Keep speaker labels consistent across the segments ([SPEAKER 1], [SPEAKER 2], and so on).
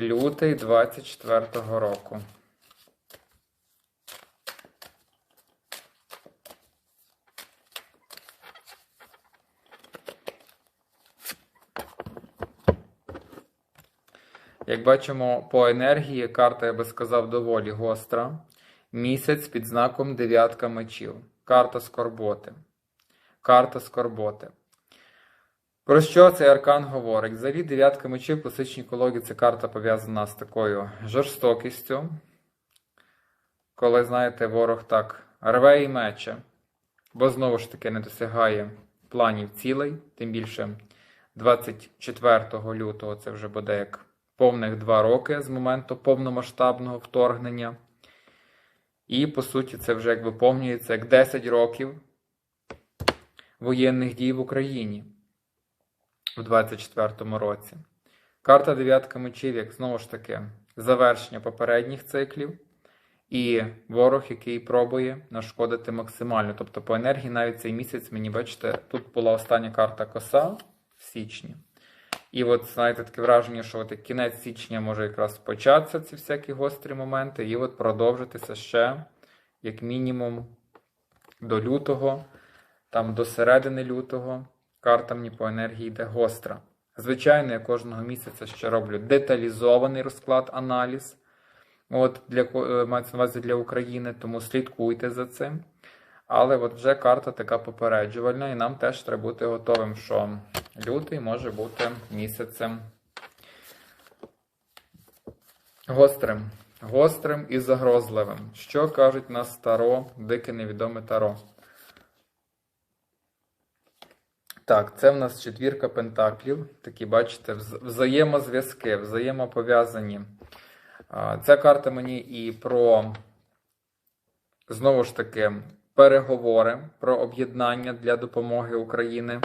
[SPEAKER 1] Лютий 24-го року. Як бачимо по енергії, карта, я би сказав, доволі гостра. Місяць під знаком дев'ятка мечів. Карта скорботи. Карта скорботи. Про що цей аркан говорить? Взагалі, дев'ятка мечів в класичній колоді це карта пов'язана з такою жорстокістю. Коли, знаєте, ворог так рве і мече, бо знову ж таки не досягає планів цілей, тим більше 24 лютого це вже буде як повних два роки з моменту повномасштабного вторгнення. І, по суті, це вже як виповнюється як 10 років воєнних дій в Україні у 24-му році. Карта дев'ятка мечів, як знову ж таки, завершення попередніх циклів, і ворог, який пробує нашкодити максимально. Тобто, по енергії навіть цей місяць, мені бачите, тут була остання карта коса в січні. І от, знаєте, таке враження, що от кінець січня може якраз початися ці всякі гострі моменти, і от продовжитися ще, як мінімум, до лютого, там до середини лютого. Карта мені по енергії йде гостра. Звичайно, я кожного місяця ще роблю деталізований розклад, аналіз. От для е, мається на увазі для України, тому слідкуйте за цим. Але от вже карта така попереджувальна, і нам теж треба бути готовим, що лютий може бути місяцем гострим. Гострим і загрозливим. Що кажуть нас Таро, дике невідоме Таро? Так, це в нас четвірка пентаклів. Такі, бачите, взаємозв'язки, взаємопов'язані. Ця карта мені і про, знову ж таки, переговори про об'єднання для допомоги Україні.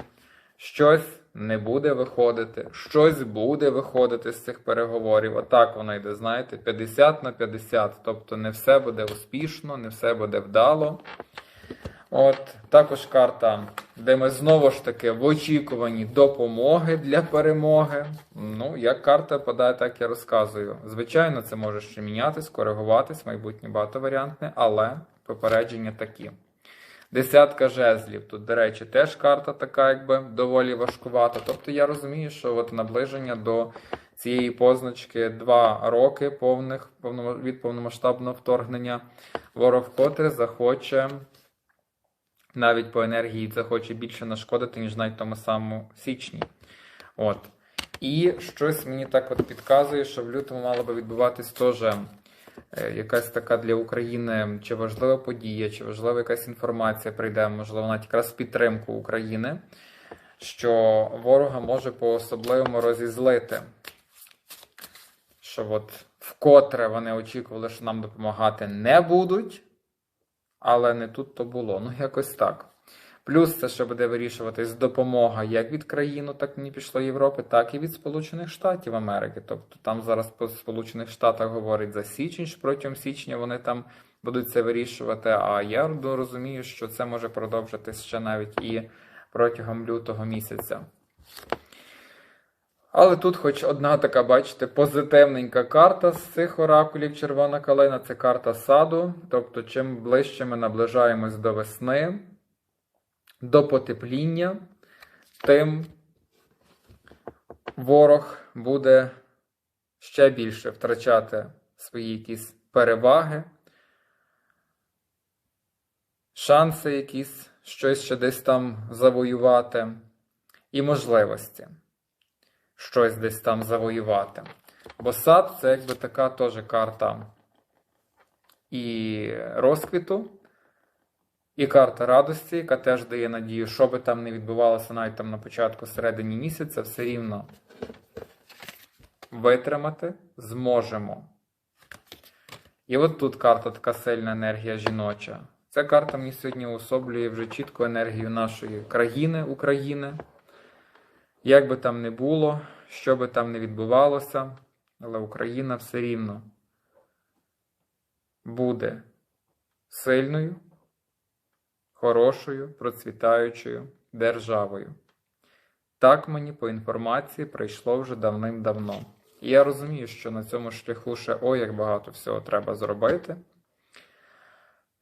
[SPEAKER 1] Щось не буде виходити, щось буде виходити з цих переговорів. Отак воно йде, знаєте, 50 на 50. Тобто не все буде успішно, не все буде вдало. От також карта, де ми знову ж таки в очікуванні допомоги для перемоги. Ну, як карта падає, так я розказую. Звичайно, це може ще мінятись, коригуватись, майбутнє багатоваріантне, але попередження такі. Десятка жезлів. Тут, до речі, теж карта така, якби доволі важкувата. Тобто я розумію, що от наближення до цієї позначки два роки повних від повномасштабного вторгнення. Ворог вкотре захоче навіть по енергії захоче більше нашкодити, ніж навіть тому самому січні. От. І щось мені так от підказує, що в лютому мала би відбуватись теж е, якась така для України чи важлива подія, чи важлива якась інформація прийде, можливо, навіть якраз підтримку України, що ворога може по-особливому розізлити. Що от вкотре вони очікували, що нам допомагати не будуть, але не тут то було. Ну, якось так. Плюс це ще буде вирішуватись допомога як від країни, так мені пішло Європи, так і від Сполучених Штатів Америки. Тобто там зараз по Сполучених Штатах говорять за січень, що протягом січня вони там будуть це вирішувати. А я розумію, що це може продовжитись ще навіть і протягом лютого місяця. Але тут хоч одна така, бачите, позитивненька карта з цих оракулів червона калина це карта саду. Тобто, чим ближче ми наближаємось до весни, до потепління, тим ворог буде ще більше втрачати свої якісь переваги, шанси якісь щось ще десь там завоювати, і можливості щось десь там завоювати. Бо сад це якби така теж карта і розквіту, і карта радості, яка теж дає надію, що би там не відбувалося навіть там на початку середині місяця, все рівно витримати зможемо. І от тут карта така сильна енергія жіноча. Ця карта мені сьогодні уособлює вже чітко енергію нашої країни, України. Як би там не було, що би там не відбувалося, але Україна все рівно буде сильною, хорошою, процвітаючою державою. Так мені по інформації прийшло вже давним-давно. І я розумію, що на цьому шляху ще ой, як багато всього треба зробити.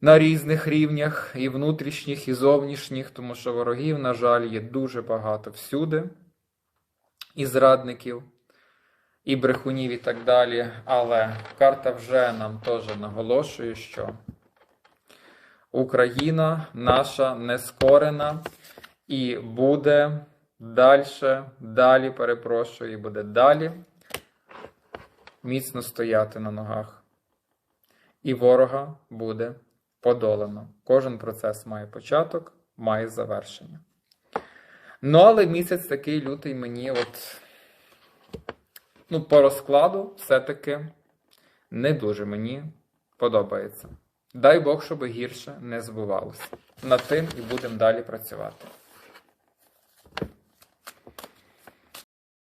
[SPEAKER 1] На різних рівнях, і внутрішніх, і зовнішніх, тому що ворогів, на жаль, є дуже багато всюди, і зрадників, і брехунів, і так далі. Але карта вже нам теж наголошує, що Україна наша нескорена і буде далі, далі, перепрошую, і буде далі міцно стояти на ногах. І ворога буде подолано. Кожен процес має початок, має завершення. Ну, але місяць такий лютий мені, от, ну, по розкладу, все-таки не дуже мені подобається. Дай Бог, щоб гірше не збувалося. Над тим і будемо далі працювати.